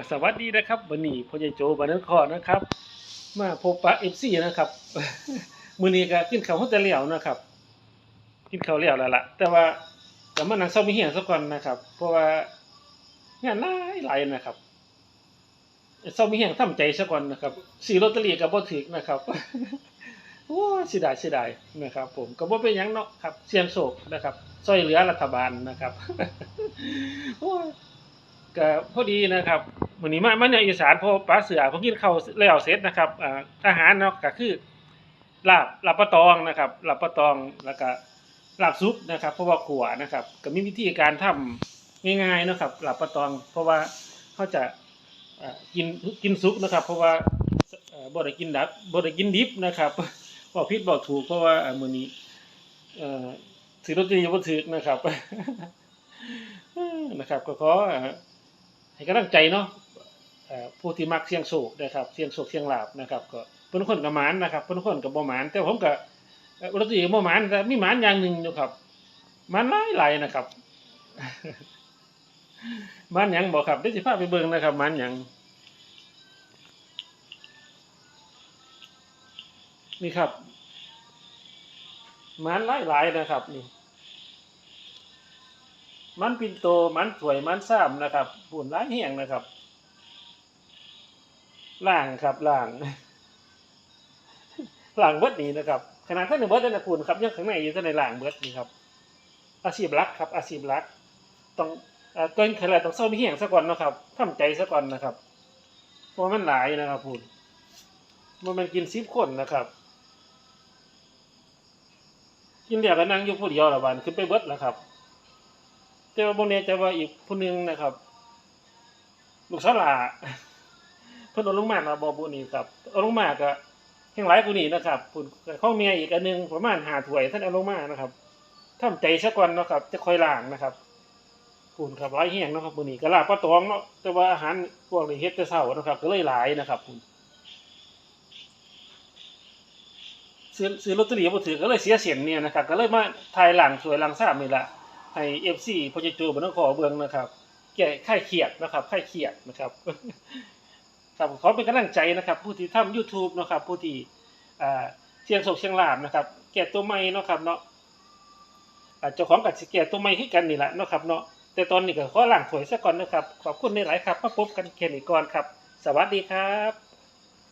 ก็สวัสดีนะครับวันนี้พ่อใหญ่โจบันนังคอนะครับ มาพบปะเอฟซีนะครับมื้อนี้ก็กินข้าวฮอนแต่แล้วนะครับ กินข้าวแล้วแล้วล่ะ แต่ว่าก็มานั่งเซามีเหียงซะก่อนนะครับ เพราะว่างานหลายหลายนะครับเซามีเหียงทำใจซะก่อนนะครับซื้อลอตเตอรี่ก็บ่ถูกนะครับโอ้เสียดายเสียดายนะครับ ผมก็บ่เป็นหยังเนาะครับ เสี่ยงโชคนะครับช่วยเหลือรัฐบาลนะครับโอ้ก็พอดีนะครับ วันนี้มามาเนี่ยอีสานพอป้าเสือผมกินข้าวแล้วเสร็จนะครับอ่าอาหารเนาะก็คือลาบลาบปลาตองนะครับลาบปลาตองแล้วก็ลาบซุปนะครับ เพราะว่าขัวนะครับ ก็มีวิธีการทำง่ายๆนะครับลาบปลาตอง เพราะว่าเขาจะกินกินซุปนะครับ เพราะว่าเอ่อบ่ได้กินดับบ่ได้กินดิบนะครับบอกผิดบอกถูกเพราะว่ามื้อนี้ถือลอตเตอรี่บ่ถูกนะครับนะครับ ก็ขอให้กำลังใจเนาะ ผู้ที่มักเสี่ยงโชคนะครับเสี่ยงโชคเสี่ยงลาบนะครับก็เพิ่นคนก็หมานนะครับเพิ่นคนก็บ่หมานแต่ผมก็เอ่อลอตเตอรี่ก็บ่หมานแต่มีหมานอย่างหนึ่งอยู่ครับหมานหลายๆนะครับหมานหยังบ่ครับเดี๋ยวสิพาไปเบิ่งนะครับหมานหยังนี่ครับหมานหลายนะครับนี่มันปินโตมันถวยมันซ้ำนะครับปุ่นล้างแห้งนะครับ ล่างครับล่างล่างเบิดนี้นะครับขนาดท่านหนึ่งเบิดนั่นะคุณครับยังข้างในอยู่ท่านในล่างเบิดนี่ครับ อาชีพหลักครับ อาชีพหลัก ต้องเอ่อต้นขนาดต้องเศร้ามีแห้งซะก่อนนะครับทำใจซะก่อนนะครับเพราะมันหลายนะครับคุณมันมันกินซิบคนนะครับ กินเดียวก็นั่งอยู่ผู้เดียวละวันขึ้นไปเบิดแล้วครับแต่ว่าบงเนี้จะว่าอีกผู้หนึงนะครับ ลูกสาวหลา พิ่นเอาลงมาเนาะบ่บุนี้ครับเอาลงมาก็แห่งหลายกูนี้นะครับพุ่นข้องเมียอีกอันหนึงประมาณ5ถ้วยท่านเอาลงมานะครับทำใจซะก่อนเนาะครับ จะค่อยล้างนะครับพุ่นครับหลายแห้งเนาะครับมือนี้ก็ลาบปลาตองเนาะแต่ว่าอาหารพวกนี้เฮ็ดแต่เช้านะครับ ก็เลยหลายนะครับพุ่นซื้อซื้อลอตเตอรี่บ่ถือก็เลยเสียเสียนเนี่ยนะครับ ก็เลยมาถ่ายหลังสวยหลังซ้ำนี่ล่ะให้เอฟซีพอจะจูบนต้องขอเบืองนะครับแก้ไข้เครียดนะครับไข้เครียดนะครับ ครับขอเป็นกำลังใจนะครับ ผู้ที่ทำ YouTube นะครับ ผู้ที่เชียงโศกเชียงลาบนะครับ แก่ตัวใหม่นะครับเนาะอาเจ้าของกับสิแก่ตัวใหม่ให้กันนี่แหละนะครับเนาะแต่ตอนนี้ก็ขอล้างถวยซะก่อนนะครับ ขอบคุณในหลายครับมาพบกันแค่นี้ก่อนครับ สวัสดีครับ